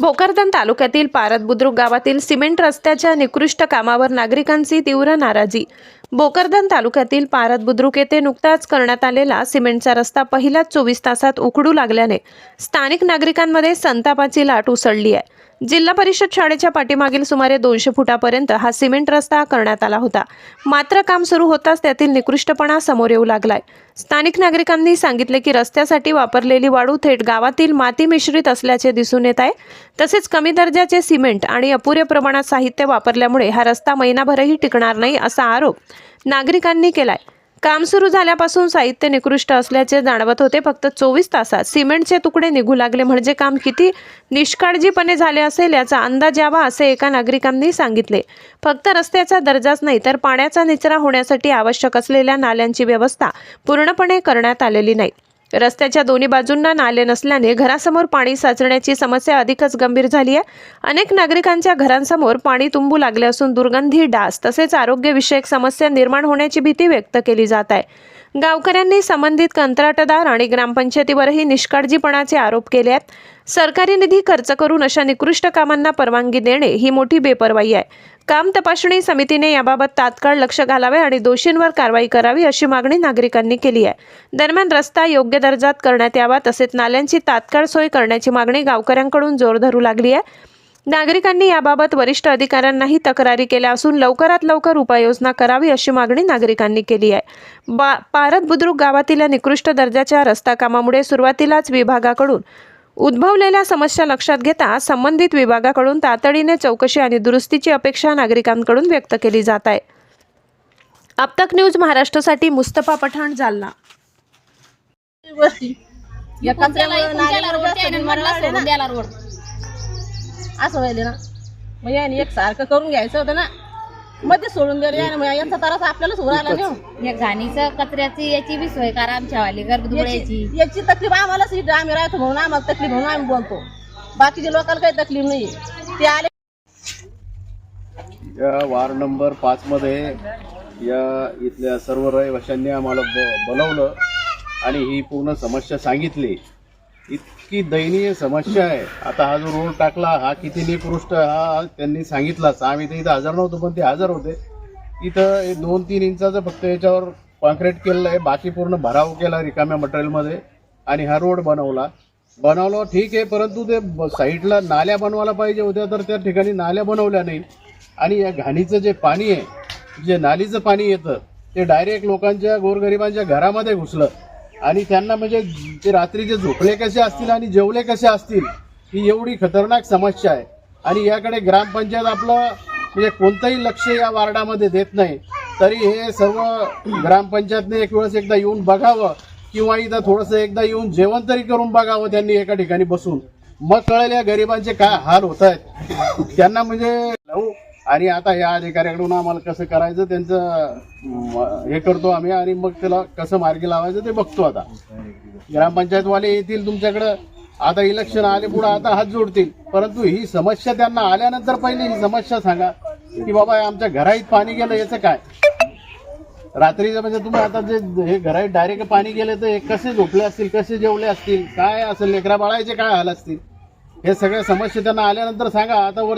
भोकरदन तालुक्यातील पारद बुद्रुक गावातील सिमेंट रस्त्याच्या निकृष्ट कामावर नागरिकांची तीव्र नाराजी. भोकरदन तालुक्यातील पारद बुद्रुक येथे नुकताच करण्यात आलेला सिमेंटचा रस्ता पहिल्याच चोवीस तासात उखडू लागल्याने स्थानिक नागरिकांमध्ये संतापाची लाट उसळली आहे. जिल्हा परिषद शाळेच्या पाठीमागील सुमारे दोनशे फुटापर्यंत हा सिमेंट रस्ता करण्यात आला होता. मात्र काम सुरू होताच त्यातील निकृष्टपणा समोर येऊ लागलाय. स्थानिक नागरिकांनी सांगितले की रस्त्यासाठी वापरलेली वाळू थेट गावातील माती मिश्रित असल्याचे दिसून येत आहे. तसेच कमी दर्जाचे सिमेंट आणि अपुऱ्या प्रमाणात साहित्य वापरल्यामुळे हा रस्ता महिनाभरही टिकणार नाही असा आरोप नागरिकांनी केलाय. काम सुरू झाल्यापासून साहित्य निकृष्ट असल्याचे जाणवत होते. फक्त चोवीस तासात सिमेंटचे तुकडे निघू लागले. म्हणजे काम किती निष्काळजीपणे झाले असेल याचा अंदाज यावा असे एका नागरिकांनी सांगितले. फक्त रस्त्याचा दर्जाच नाही तर पाण्याचा निचरा होण्यासाठी आवश्यक असलेल्या नाल्यांची व्यवस्था पूर्णपणे करण्यात आलेली नाही. रस्त्याच्या दोन्ही बाजूंना नाले नसल्याने घरासमोर पाणी साचण्याची समस्या अधिकच गंभीर झाली आहे. अनेक नागरिकांच्या घरांसमोर पाणी तुंबू लागले असून दुर्गंधी डास तसेच आरोग्यविषयक समस्या निर्माण होण्याची भीती व्यक्त केली जात आहे. गावकऱ्यांनी संबंधित कंत्राटदार आणि ग्रामपंचायतीवरही निष्काळजीपणाचे आरोप केले आहेत. सरकारी निधी खर्च करून अशा निकृष्ट कामांना परवानगी देणे ही मोठी बेपर्वाई आहे. काम तपासणी समितीने याबाबत तात्काळ लक्ष घालावे आणि दोषींवर कारवाई करावी अशी मागणी नागरिकांनी केली आहे. दरम्यान रस्ता योग्य दर्जात करण्यात यावा तसेच नाल्यांची तात्काळ सोय करण्याची मागणी गावकऱ्यांकडून जोर धरू लागली आहे. नागरिकांनी याबाबत वरिष्ठ अधिकाऱ्यांनाही तक्रारी केल्या असून लवकरात लवकर उपाययोजना करावी अशी मागणी नागरिकांनी केली आहे बा पारद बुद्रुक गावातील निकृष्ट दर्जाच्या रस्ता कामामुळे सुरुवातीलाच विभागाकडून उद्भवलेल्या समस्या लक्षात घेता संबंधित विभागाकडून तातडीने चौकशी आणि दुरुस्तीची अपेक्षा नागरिकांकडून व्यक्त केली जात आहे आपतक न्यूज महाराष्ट्रासाठी मुस्तफा पठाण जालना रोड असं व्हायले ना. मग याने एक सारखं करून घ्यायचं होतं ना. मध्ये सोडून दिलं याने. मग यांचा त्रास आपल्यालाच होऊ राहिला ना हो. या घाणीचं कचऱ्याची याची बी सोय करा आमच्या वाली गर्भदुबळ्याची याची याची तकलीफ आम्हालाच इथं आम्ही राहतो म्हणून आम्हाला तकलीफ म्हणून आम्ही बोलतो. बाकीच्या लोकांना काही तकलीफ नाही ते आले या वार्ड नंबर पाच मध्ये या इथल्या सर्व रहिवाशांनी आम्हाला ब बोलवलं आणि ही पूर्ण समस्या सांगितली. इतकी दयनीय समस्या आहे. आता हा जो रोड टाकला हा किती निकृष्ट हा त्यांनी सांगितलाच आम्ही तर इथं हजर नव्हतो पण ते हजर होते. इथं दोन तीन इंचाचं फक्त याच्यावर कॉन्क्रीट केलेलं आहे. बाकी पूर्ण भराव केला रिकाम्या मटेरियलमध्ये. आणि हा रोड बनवला. बनवलं ठीक आहे परंतु ते साईडला नाल्या बनवायला पाहिजे होत्या तर त्या ठिकाणी नाल्या बनवल्या नाही आणि या घाणीचं जे पाणी आहे जे नालीचं पाणी येतं ते डायरेक्ट लोकांच्या गोरगरिबांच्या घरामध्ये घुसलं. आणि त्यांना म्हणजे ते रात्रीचे झोपले कसे असतील आणि जेवले कसे असतील ही एवढी खतरनाक समस्या आहे. आणि याकडे ग्रामपंचायत आपलं म्हणजे कोणतंही लक्ष या वार्डामध्ये देत नाही. तरी हे सर्व ग्रामपंचायतने एक वेळेस एकदा येऊन बघावं किंवा इथं थोडंसं एकदा येऊन जेवण तरी करून बघावं त्यांनी एका ठिकाणी बसून. मग कळेल या गरिबांचे काय हाल होत आहेत. त्यांना म्हणजे आणि आता या अधिकाऱ्याकडून आम्हाला कसं करायचं त्यांचं हे करतो आम्ही आणि मग त्याला कसं मार्गी लावायचं ते बघतो आता. ग्रामपंचायतवाले येतील तुमच्याकडं. आता इलेक्शन आले पुढे आता हात जोडतील. परंतु ही समस्या त्यांना आल्यानंतर पहिले ही समस्या सांगा की बाबा आमच्या घराईत पाणी गेलं याचं काय? रात्रीचं म्हणजे तुम्ही आता जे हे घराईत डायरेक्ट पाणी गेले तर हे कसे झोपले असतील कसे जेवले असतील काय असेल लेकरा बाळायचे काय हाल असतील? हे सगळ्या समस्या त्यांना आल्यानंतर सांगा. आता वर